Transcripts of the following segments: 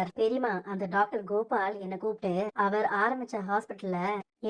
பெரியமா அந்த டாக்டர் கோபால் என்ன கூப்பிட்டு அவர் ஆரம்பிச்ச ஹாஸ்பிட்டல்ல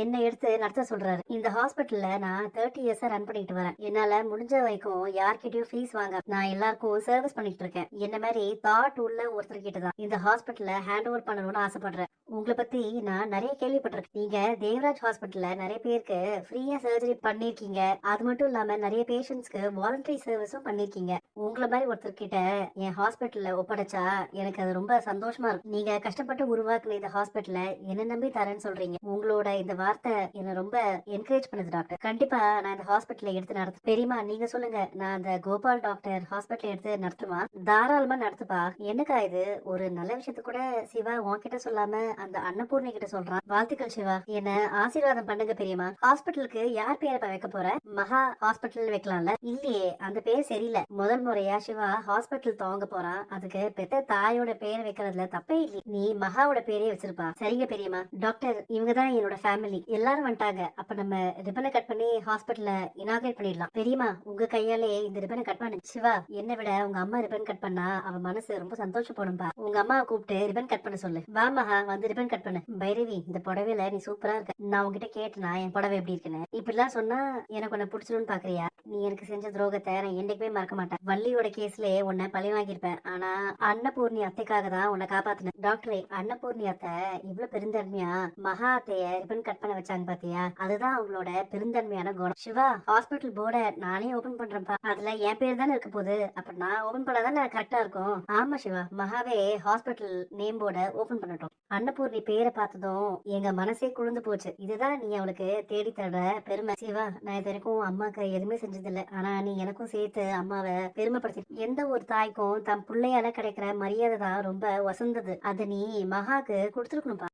என்ன எடுத்து நடத்த சொல்றாரு. இந்த ஹாஸ்பிட்டல்ல நான் தேர்ட்டி இயர்ஸா ரன் பண்ணிட்டு வரேன். என்னால முடிஞ்ச வரைக்கும் யார்கிட்டயும் ஃபீஸ் வாங்க நான் எல்லாருக்கும் சர்வீஸ் பண்ணிட்டு இருக்கேன். என்ன மாதிரி தாட் உள்ள ஒருத்தர் கிட்ட தான் இந்த ஹாஸ்பிட்டல்ல ஹேண்ட் ஓவர் பண்ணணும்னு ஆசைப்படுறேன். உங்களை பத்தி நான் நிறைய கேள்விப்பட்டிருக்கேன். நீங்க தேவராஜ் ஹாஸ்பிட்டல்ல நிறைய பேருக்கு ஃப்ரீயா சர்ஜரி பண்ணிருக்கீங்க. அது மட்டும் இல்லாம நிறைய பேஷண்ட்ஸ்க்கு வாலண்டரி சர்வீஸும் பண்ணிருக்கீங்க. உங்களை மாதிரி ஒருத்தர் கிட்ட என் ஹாஸ்பிட்டல்ல ஒப்படைச்சா எனக்கு அது ரொம்ப சந்தோஷம் இருக்கும். நீங்க கஷ்டப்பட்டு உருவாக்குன இந்த ஹாஸ்பிட்டல என்ன நம்பி தரேன்னு சொல்றீங்க? உங்களோட இந்த வார்த்தை என்ன ரொம்ப என்கரேஜ் பண்ணுது டாக்டர் கண்டிப்பா நான் இந்த ஹாஸ்பிட்டல எடுத்து நடத்து பெரியமா நீங்க சொல்லுங்க. நான் அந்த கோபால் டாக்டர் ஹாஸ்பிட்டல் எடுத்து நடத்துமா தாராளமா நடத்துப்பா. என்னக்கா இது? ஒரு நல்ல விஷயத்த கூட சிவா உன்கிட்ட சொல்லாம அந்த அன்னபூர்ணி கிட்ட சொல்றான். வாழ்த்துக்கள் சிவா. என்ன ஆசீர்வாதம் பண்ணுங்க பெரியமா ஹாஸ்பிட்டலுக்கு யார் பேரை வைக்க போற? மகா ஹாஸ்பிட்டல் வைக்கலாம்ல. இல்லையே அந்த பேர் சரியில்லை. முதல் முறையா சிவா ஹாஸ்பிட்டல் துவங்க போறான். அதுக்கு பெத்த தாயோட பேர் வைக்கிறதுல தப்பே இல்லை நீ மகாவோட பேரே வச்சிருப்பா. சரிங்க பெரியம்மா. டாக்டர் இவங்க தான் என்னோட ஃபேமிலி எல்லாரும் வந்துட்டாங்க. அப்ப நம்ம ரிப்பனை கட் பண்ணி ஹாஸ்பிட்டல்ல இனாகிரேட் பண்ணிடலாம். பெரியம்மா உங்க கையாலே இந்த ரிப்பனை கட் பண்ணு. சிவா என்னை விட உங்க அம்மா ரிப்பன் கட் பண்ணா அவ மனசு ரொம்ப சந்தோஷப்படும்பா உங்க அம்மாவை கூப்பிட்டு ரிப்பன் கட் பண்ண சொல்லு. வா மகா வந்து ரிப்பன் கட் பண்ணு. பைரவி இந்த புடவையில நீ சூப்பரா இருக்க. நான் உங்ககிட்ட கேட்டனா என் புடவை எப்படி இருக்குன்னு? இப்படிலாம் சொன்னா எனக்கு உன்னை பிடிச்சிருன்னு பாக்குறியா? நீ எனக்கு செஞ்ச துரோகத்தை நான் என்னைக்குமே மறக்க மாட்டேன். வள்ளியோட கேஸ்ல உன்னை பழி வாங்கியிருப்பேன் ஆனா அன்னபூர்ணி அத்தைக்காக தான் உன்னை காப்பாத்தின. டாக்டரே அன்னபூர்ணி அத்தை இவ்வளவு பெருந்தன்மையா மகா அத்தைய கட் பண்ண வச்சாங்க பாத்தியா? அதுதான் அவங்களோட பெருந்தன்மையான குணம். சிவா ஹாஸ்பிட்டல் போர்ட நானே ஓபன் பண்றேன்ப்பா. அதுல என் பேர் தானே இருக்க போகுது. அப்ப நான் ஓபன் பண்ணாதானே கரெக்டா இருக்கும்? ஆமா சிவா மகாவே ஹாஸ்பிட்டல் நேம் போர்ட ஓபன் பண்ணட்டும். அன்னபூர்ணி பேரை பார்த்ததும் எங்க மனசே குளிர்ந்து போச்சு. இதுதான் நீ அவளுக்கு தேடி தர பெருமை. சிவா நான் இது வரைக்கும் அம்மாக்கு எதுவுமே செஞ்சதில்லை. ஆனா நீ எனக்கும் சேர்த்து அம்மாவை பெருமைப்படுத்தி எந்த ஒரு தாய்க்கும் தன் பிள்ளையால கிடைக்கிற மரியாதை தான் ரொம்ப வசந்தது அதை நீ மகாக்கு கொடுத்துருக்கணும்ப்பா